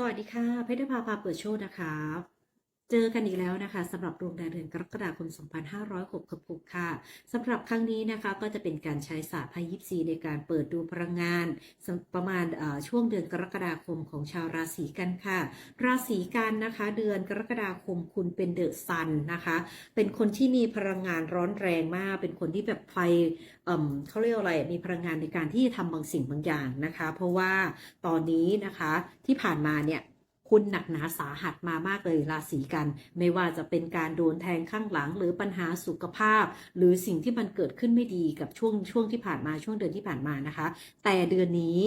สวัสดีค่ะ เพชรภาพาเปิดโชว์นะคะ เจอกันอีกแล้วนะคะสำหรับดวงดาวเดือนกรกฎาคม 2566 ค่ะสำหรับครั้งนี้นะคะก็จะเป็นการใช้ศาสตร์ไพ่ยิปซีในการเปิดดูพลังงาน ประมาณช่วงเดือนกรกฎาคมของชาวราศีกันค่ะ ราศีกันนะคะ เดือนกรกฎาคมคุณเป็นเดอะซันนะคะ เป็นคนที่มีพลังงานร้อนแรงมาก เป็นคนที่แบบไฟเเขาเรียกอะไรมีพลังงานในการที่จะทำบางสิ่งบางอย่างนะคะ เพราะว่าตอนนี้นะคะที่ผ่านมาเนี่ย คุณหนักหนาสาหัสมามากเลยราศีกัน ไม่ว่าจะเป็นการโดนแทงข้างหลัง หรือปัญหาสุขภาพ หรือสิ่งที่มันเกิดขึ้นไม่ดีกับช่วงช่วงที่ผ่านมาช่วงเดือนที่ผ่านมานะคะ แต่เดือนนี้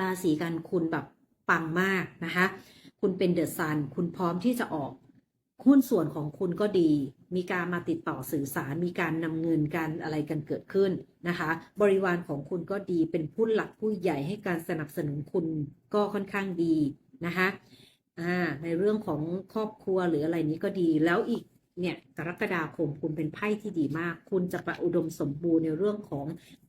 ราศีกันคุณแบบปังมากนะคะ คุณเป็นเดอะซัน คุณพร้อมที่จะออกหุ้นส่วนของคุณก็ดี มีการมาติดต่อสื่อสาร มีการนำเงินการอะไรกันเกิดขึ้นนะคะ บริวารของคุณก็ดี เป็นผู้หลักผู้ใหญ่ให้การสนับสนุนคุณก็ค่อนข้างดี นะคะอ่าในเรื่องของครอบครัวหรืออะไรนี้ก็ดีแล้วอีกเนี่ยกรกฎาคมคุณเป็นไพ่ที่ดีมาก คุณจะประอุดมสมบูรณ์ในเรื่องของ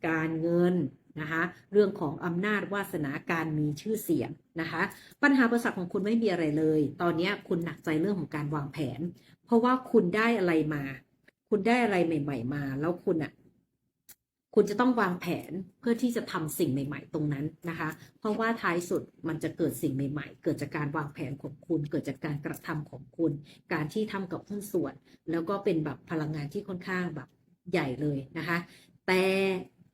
การเงินนะคะเรื่องของอำนาจวาสนาการมีชื่อเสียงนะคะปัญหาประสรรคของคุณไม่มีอะไรเลย ตอนนี้คุณหนักใจเรื่องของการวางแผน เพราะว่าคุณได้อะไรมา คุณได้อะไรใหม่ ๆ มา แล้วคุณอะ คุณจะต้องวางแผนเพื่อที่จะทำสิ่งใหม่ ๆ ตรงนั้นนะคะ เพราะว่าท้ายสุดมันจะเกิดสิ่งใหม่ ๆ เกิดจากการวางแผนของคุณ เกิดจากการกระทำของคุณ การที่ทำกับหุ้นส่วน แล้วก็เป็นแบบพลังงานที่ค่อนข้างแบบใหญ่เลยนะคะ แต่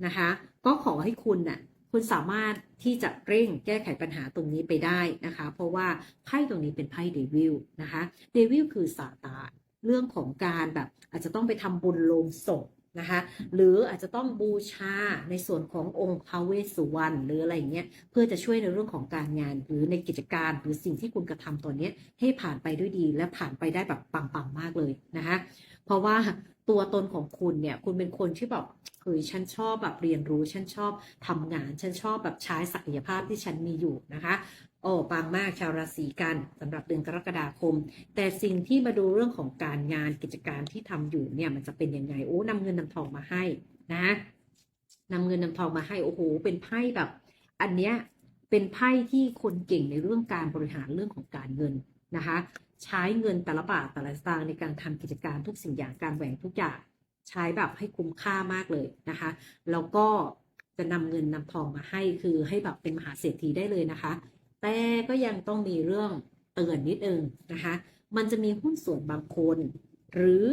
นะคะก็ขอให้คุณน่ะคุณสามารถที่จะเร่งแก้ไขปัญหาตรงนี้ไปได้นะคะ เพราะว่าไพ่ตรงนี้เป็นไพ่เดวิลนะคะเดวิลคือซาตานเรื่องของการแบบอาจจะต้องไปทำบุญลงศพ นะคะหรืออาจจะต้องบูชาในส่วนขององค์พระเวสสุวรรณหรืออะไรอย่างเงี้ยเพื่อจะช่วยในเรื่องของการงานหรือในกิจการ หรือสิ่งที่คุณกระทำตอนเนี้ยให้ผ่านไปด้วยดี และผ่านไปได้แบบปังๆมากเลยนะคะเพราะว่าตัวตนของคุณเนี่ยคุณเป็นคนที่แบบ เฮ้ยฉันชอบแบบเรียนรู้ฉันชอบทำงาน ฉันชอบแบบใช้ศักยภาพที่ฉันมีอยู่นะคะโอ้ปังมากชาวราศีกันสำหรับเดือนกรกฎาคม แต่สิ่งที่มาดูเรื่องของการงานกิจการที่ทำอยู่เนี่ยมันจะเป็นยังไงโอ้นำเงินนำทองมาให้นะนำเงินนำทองมาให้โอ้โหเป็นไพ่แบบ อันเนี้ยเป็นไพ่ที่คนเก่งในเรื่องการบริหารเรื่องของการเงินนะคะ ใช้เงินแต่ละบาทแต่ละสตางค์ในการทำกิจการทุกสิ่งอย่างการแหวงทุกอย่าง ใช้แบบให้คุ้มค่ามากเลยนะคะ แล้วก็จะนำเงินนำทองมาให้คือให้แบบเป็นมหาเศรษฐีได้เลยนะคะ แต่ก็ยังต้องมีเรื่องเตือนนิดนึงนะคะ มันจะมีหุ้นส่วนบางคน หรือ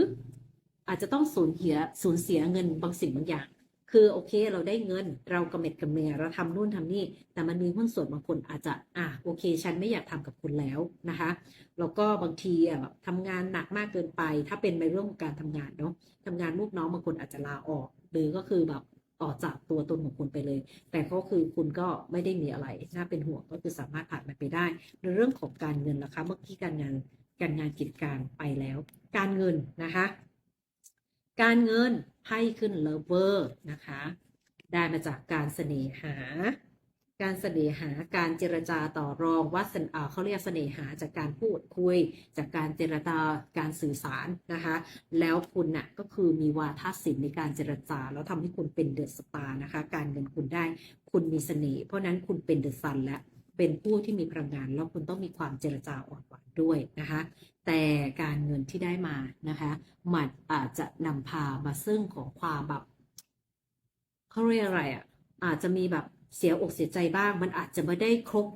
อาจจะต้องสูญเสียสูญเสียเงินบางสิ่งบางอย่าง คือโอเคเราได้เงินเรากระเม็ดกระเมียเราทำนู่นทำนี่ แต่มันมีหุ้นส่วนบางคนอาจจะอะโอเค ฉันไม่อยากทำกับคุณแล้วนะคะแล้วก็บางทีอะแบบทำงานหนักมากเกินไป ถ้าเป็นในเรื่องของการทำงานเนาะทำงานลูกน้องบางคนอาจจะลาออก หรือก็คือแบบออกจากตัวตนของคุณไปเลย แต่ก็คือคุณก็ไม่ได้มีอะไร น่าเป็นห่วงก็คือสามารถผ่านมันไปได้ ในเรื่องของการเงินนะคะ เมื่อกี้การงานการงานกิจการไปแล้ว การเงินนะคะ การเงินไพ่ขึ้นเลเวอร์นะคะ ได้มาจากการเสน่หา การเสน่หาการเจรจาต่อรองว่าเขาเรียกเสน่หาจากการพูดคุย จากการเจรจาการสื่อสารนะคะ แล้วคุณน่ะก็คือมีวาทศิลป์ในการเจรจา แล้วทำให้คุณเป็นเดอะสตาร์นะคะ การเงินคุณได้คุณมีเสน่ห์เพราะนั้นคุณเป็นเดอะซันและ เป็นผู้ที่มีพลังงาน แล้วคุณต้องมีความเจรจาอ่อนหวานด้วยนะคะ แต่การเงินที่ได้มานะคะมันอาจจะนำพามาซึ่งของความแบบเขาเรียกอะไรอะอาจจะมีแบบเสียอกเสียใจบ้าง มันอาจจะไม่ได้ครบ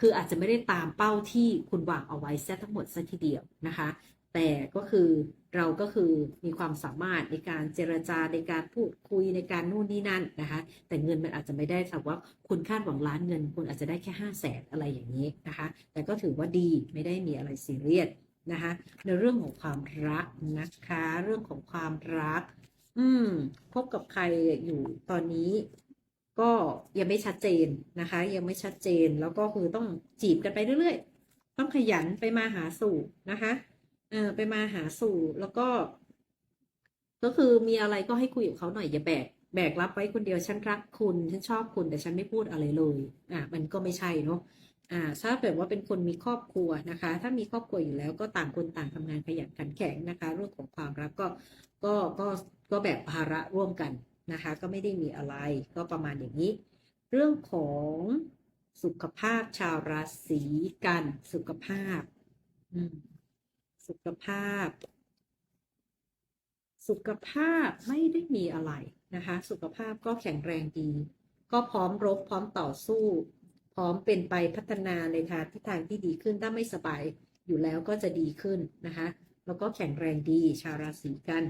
คืออาจจะไม่ได้ตามเป้าที่คุณวางเอาไว้ซะทั้งหมดซะทีเดียวนะคะ แต่ก็คือเราก็คือมีความสามารถในการเจรจาในการพูดคุยในการนู่นนี่นั่นนะคะ แต่เงินมันอาจจะไม่ได้แต่ว่าคุณคาดหวังล้านเงิน คุณอาจจะได้แค่ห้าแสนอะไรอย่างนี้นะคะ แต่ก็ถือว่าดีไม่ได้มีอะไรซีเรียสนะคะในเรื่องของความรักนะคะ เรื่องของความรัก อืมพบกับใครอยู่ตอนนี้ ก็ยังไม่ชัดเจนนะคะ ยังไม่ชัดเจนแล้วก็คือต้องจีบกันไปเรื่อยๆ ต้องขยันไปมาหาสู่นะคะ เออไปมาหาสู่แล้วก็ ก็คือมีอะไรก็ให้คุยกับเขาหน่อยอย่าแบกแบกรับไว้คนเดียวฉันรักคุณฉันชอบคุณแต่ฉันไม่พูดอะไรเลย อะ มันก็ไม่ใช่เนาะอ่าถ้าแบบว่าเป็นคนมีครอบครัวนะคะ ถ้ามีครอบครัวอยู่แล้วก็ต่างคนต่างทำงานขยันขันแข็งนะคะ เรื่องของความรักก็ก็ก็ก็แบกภาระร่วมกันนะคะ ก็ไม่ได้มีอะไรก็ประมาณอย่างนี้ เรื่องของสุขภาพชาวราศีกันสุขภาพ อืม สุขภาพ สุขภาพไม่ได้มีอะไรนะคะ สุขภาพก็แข็งแรงดี ก็พร้อมรบพร้อมต่อสู้ พร้อมเป็นไปพัฒนาในทางทิศทางที่ดีขึ้นถ้าไม่สบายอยู่แล้วก็จะดีขึ้นนะคะ แล้วก็แข็งแรงดีชาวราศีกัน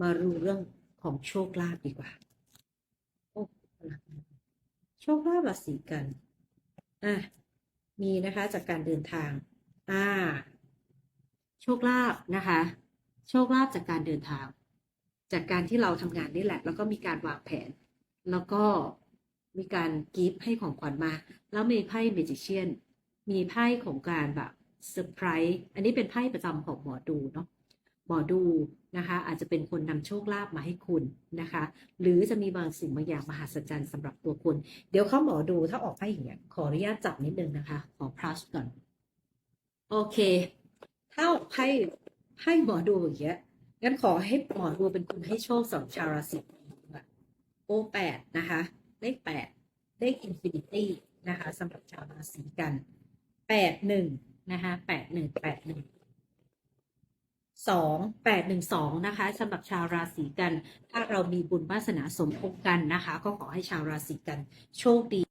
มารู้เรื่องของโชคลาภดีกว่า โอ้โชคลาภราศีกัน อะ มีนะคะจากการเดินทาง อ่า โชคลาภนะคะ โชคลาภจากการเดินทาง จากการที่เราทำงานนี่แหละ แล้วก็มีการวางแผน แล้วก็มีการกิฟต์ให้ของขวัญมา แล้วมีไพ่เมจิเชียน มีไพ่ของการแบบเซอร์ไพรส์อันนี้เป็นไพ่ประจำของหมอดูเนาะหมอดูนะคะ อาจจะเป็นคนนำโชคลาภมาให้คุณนะคะ หรือจะมีบางสิ่งบางอย่างมหัศจรรย์สำหรับตัวคุณ เดี๋ยวเข้าหมอดูถ้าออกไพ่อย่างเงี้ยขออนุญาตจับนิดนึงนะคะ ขอ plus ก่อน โอเค ถ้าออกไพ่ไพ่หมอดูอย่างเงี้ยงั้นขอให้หมอดูเป็นคนให้โชคสำหรับชาวราศีค่ะโอแปดนะคะเลขแปดเลขอินฟินิตี้นะคะสำหรับชาวราศีกันแปดหนึ่งนะคะแปดหนึ่งแปดหนึ่งสองแปดหนึ่งสองนะคะสำหรับชาวราศีกัน ถ้าเรามีบุญวาสนาสมพงกันนะคะ ก็ขอให้ชาวราศีกันโชคดี